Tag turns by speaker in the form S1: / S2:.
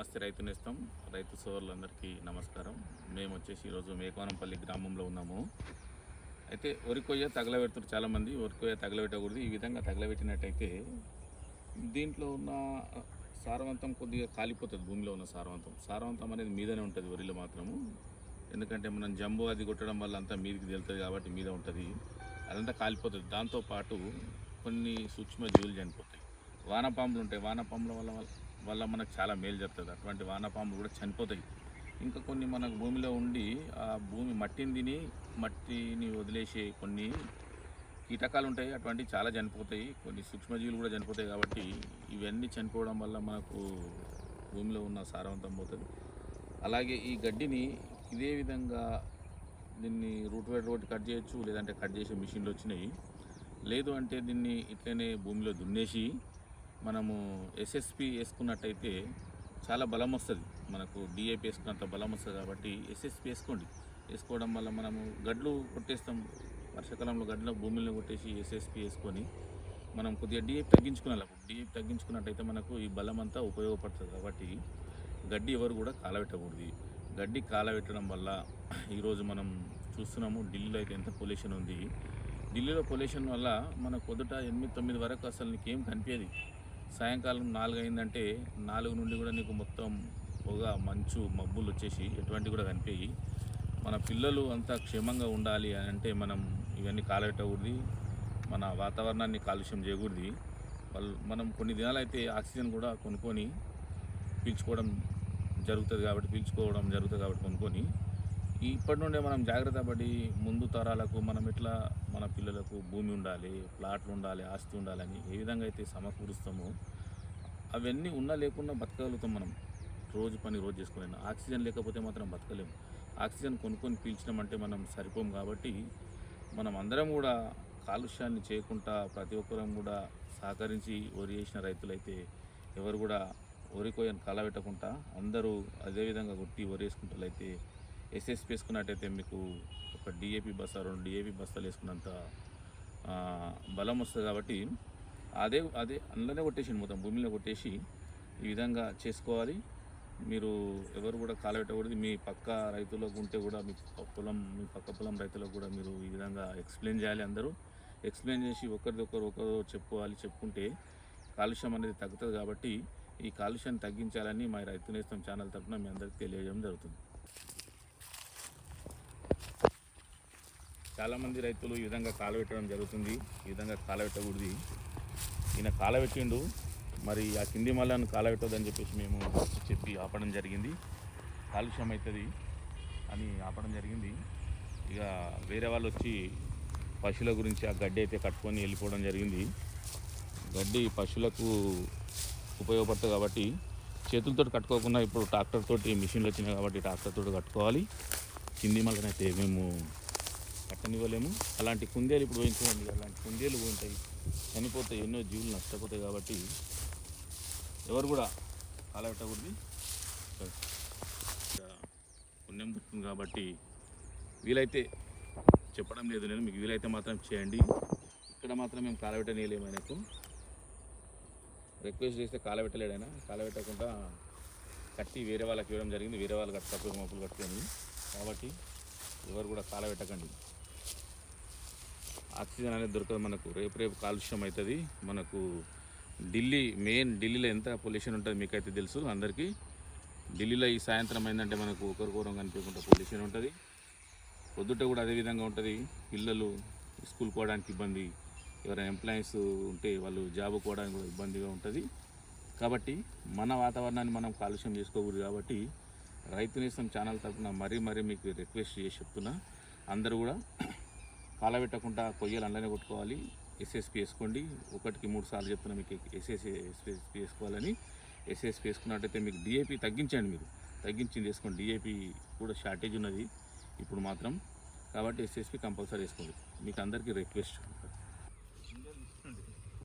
S1: నమస్తే రైతు నేస్తం. రైతు సోదరులందరికీ నమస్కారం. మేము వచ్చేసి ఈరోజు మేకవనంపల్లి గ్రామంలో ఉన్నాము. అయితే వరి కొయ్య తగలబెడుతారు చాలామంది. వరి కొయ్య తగలబెట్టకూడదు. ఈ విధంగా తగలబెట్టినట్టయితే దీంట్లో ఉన్న సారవంతం కొద్దిగా కాలిపోతుంది. భూమిలో ఉన్న సారవంతం. సారవంతం అనేది మీదనే ఉంటుంది వరిలో మాత్రము. ఎందుకంటే మనం జంబు అది కొట్టడం వల్ల అంతా మీదకి తేలుతుంది కాబట్టి మీద ఉంటుంది. అదంతా కాలిపోతుంది. దాంతోపాటు కొన్ని సూక్ష్మ జీవులు చనిపోతాయి. వానపాములు ఉంటాయి. వానపాముల వల్ల వల్ల మనకు చాలా మేలు జరుగుతుంది. అటువంటి వానపాములు కూడా చనిపోతాయి. ఇంకా కొన్ని మనకు భూమిలో ఉండి ఆ భూమి మట్టిని తిని మట్టిని వదిలేసే కొన్ని కీటకాలు ఉంటాయి. అటువంటివి చాలా చనిపోతాయి. కొన్ని సూక్ష్మజీవులు కూడా చనిపోతాయి కాబట్టి ఇవన్నీ చనిపోవడం వల్ల మనకు భూమిలో ఉన్న సారవంతం పోతుంది. అలాగే ఈ గడ్డిని ఇదే విధంగా దీన్ని రూట్ వైడ్ రోడ్ కట్ చేయొచ్చు లేదంటే కట్ చేసే మిషన్లు వచ్చినాయి. లేదు అంటే దీన్ని ఇట్లనే భూమిలో దున్నేసి మనము ఎస్ఎస్పి వేసుకున్నట్టయితే చాలా బలం వస్తుంది. మనకు డిఏపి వేసుకున్నంత బలం వస్తుంది కాబట్టి ఎస్ఎస్పి వేసుకోండి. వేసుకోవడం వల్ల మనము గడ్లు కొట్టేస్తాం. వర్షాకాలంలో గడ్ల భూమిలో కొట్టేసి ఎస్ఎస్పి వేసుకొని మనం కొద్దిగా డిఏపి తగ్గించుకున్నాం డిఏపి తగ్గించుకున్నట్టయితే మనకు ఈ బలం అంతా ఉపయోగపడుతుంది కాబట్టి గడ్డి ఎవరు కూడా కాలబెట్టకూడదు. గడ్డి కాలబెట్టడం వల్ల ఈరోజు మనం చూస్తున్నాము ఢిల్లీలో అయితే ఎంత పొల్యూషన్ ఉంది. ఢిల్లీలో పొల్యూషన్ వల్ల మన పొద్దుట ఎనిమిది తొమ్మిది వరకు అసలు నీకేం కనిపించేది. సాయంకాలం నాలుగు అయిందంటే నాలుగు నుండి కూడా నీకు మొత్తం పొగ మంచు మబ్బులు వచ్చేసి ఎటువంటి కూడా కనిపించి మన పిల్లలు అంతా క్షేమంగా ఉండాలి అని అంటే మనం ఇవన్నీ కాలబెట్టకూడదు మన వాతావరణాన్ని కాలుష్యం చేయకూడదు. వాళ్ళు మనం కొన్ని దినాలు అయితే ఆక్సిజన్ కూడా కొనుక్కొని పీల్చుకోవడం జరుగుతుంది కాబట్టి పీల్చుకోవడం జరుగుతుంది కాబట్టి కొనుక్కొని ఇప్పటి నుండే మనం జాగ్రత్త పడి ముందు తరాలకు మనం ఎట్లా మన పిల్లలకు భూమి ఉండాలి ప్లాట్లు ఉండాలి ఆస్తి ఉండాలని ఏ విధంగా అయితే సమకూరుస్తామో అవన్నీ ఉన్నా లేకున్నా బతకగలుగుతాం మనం. రోజు పని రోజు చేసుకోలేము ఆక్సిజన్ లేకపోతే మాత్రం బతకలేము ఆక్సిజన్ కొనుక్కొని పీల్చినామంటే మనం సరిపోం కాబట్టి మనం అందరం కూడా కాలుష్యాన్ని చేయకుండా ప్రతి ఒక్కరం కూడా సహకరించి వరి చేసిన రైతులైతే ఎవరు కూడా వరి కోయని కలబెట్టకుండా అందరూ అదేవిధంగా కొట్టి వరి అయితే ఎస్ఎస్పి వేసుకున్నట్టయితే మీకు ఒక డిఏపి బస్తా రెండు డిఏపి బస్తాలు వేసుకున్నంత బలం వస్తుంది కాబట్టి అదే అదే అందులోనే కొట్టేసి మొత్తం భూమిలో కొట్టేసి ఈ విధంగా చేసుకోవాలి. మీరు ఎవరు కూడా కాలబెట్టకూడదు మీ పక్క రైతులకు ఉంటే కూడా మీ పొలం మీ పక్క పొలం రైతులకు కూడా మీరు ఈ విధంగా ఎక్స్ప్లెయిన్ చేయాలి అందరూ. ఎక్స్ప్లెయిన్ చేసి ఒకరిదొకరు ఒకరు చెప్పుకోవాలి చెప్పుకుంటే కాలుష్యం అనేది తగ్గుతుంది కాబట్టి ఈ కాలుష్యాన్ని తగ్గించాలని మా రైతు నేస్తం ఛానల్ తరఫున మీ అందరికీ తెలియజేయడం జరుగుతుంది. చాలామంది రైతులు ఈ విధంగా కాలబెట్టడం జరుగుతుంది ఈ విధంగా కాలబెట్టకూడదు ఈయన కాలబెట్టిండు మరి ఆ కింది మళ్ళాను కాలబెట్టొద్దని చెప్పేసి మేము చెప్పి ఆపడం జరిగింది. కాలుష్యం అవుతుంది అని ఆపడం జరిగింది. ఇక వేరే వాళ్ళు వచ్చి పశువుల గురించి ఆ గడ్డి అయితే కట్టుకొని వెళ్ళిపోవడం జరిగింది. గడ్డి పశువులకు ఉపయోగపడుతుంది కాబట్టి చేతులతో కట్టుకోకుండా ఇప్పుడు ట్రాక్టర్ తోటి మిషన్లు వచ్చినాయి కాబట్టి ట్రాక్టర్ తోటి కట్టుకోవాలి. కింది మళ్ళనైతే మేము కట్టనివ్వలేము అలాంటి కుందేలు ఇప్పుడు పోయించండి అలాంటి కుందేలు ఉంటాయి చనిపోతాయి. ఎన్నో జీవులు నష్టపోతాయి కాబట్టి ఎవరు కూడా కాలబెట్టకూడదు పుణ్యం దొరుకుతుంది కాబట్టి వీలైతే చెప్పడం లేదు నేను. మీకు వీలైతే మాత్రం చేయండి. ఇక్కడ మాత్రం మేము కాలబెట్టనీయలేము ఆయనకు. రిక్వెస్ట్ చేస్తే కాలబెట్టలేడు ఆయన. కాలబెట్టకుండా కట్టి వేరే వాళ్ళకి ఇవ్వడం జరిగింది. వేరే వాళ్ళు కట్టకపోయి మోపులు కట్టుకొని. కాబట్టి ఎవరు కూడా కాలబెట్టకండి ఆక్సిజన్ అనేది దొరకదు మనకు. రేపు రేపు కాలుష్యం అవుతుంది. మనకు ఢిల్లీ మెయిన్ ఢిల్లీలో ఎంత పొల్యూషన్ ఉంటుంది మీకైతే తెలుసు అందరికీ. ఢిల్లీలో ఈ సాయంత్రం అయిందంటే మనకు ఒకరికొరం కనిపించకుండా పొల్యూషన్ ఉంటుంది. పొద్దుట కూడా అదే విధంగా ఉంటుంది. పిల్లలు స్కూల్ పోవడానికి ఇబ్బంది. ఎవరైనా ఎంప్లాయీస్ ఉంటే వాళ్ళు జాబ్ పోవడానికి కూడా ఇబ్బందిగా ఉంటుంది. కాబట్టి మన వాతావరణాన్ని మనం కాలుష్యం చేసుకోకూడదు కాబట్టి రైతు నేస్తం ఛానల్ తరఫున మరీ మరీ మీకు రిక్వెస్ట్ చేసి చెప్తున్నా. అందరూ కూడా కాలబెట్టకుండా కొయ్యలు అందులోనే కొట్టుకోవాలి. ఎస్ఎస్పి వేసుకోండి. ఒకటికి మూడు సార్లు చెప్తున్నా మీకు ఎస్ఎస్ ఎస్ఎస్పి వేసుకోవాలని. ఎస్ఎస్పి వేసుకున్నట్టయితే మీకు డిఏపి తగ్గించండి మీరు. తగ్గించింది వేసుకోండి. డిఏపి కూడా షార్టేజ్ ఉన్నది. ఇప్పుడు మాత్రం. కాబట్టి ఎస్ఎస్పి కంపల్సరీ వేసుకోండి. మీకు అందరికీ రిక్వెస్ట్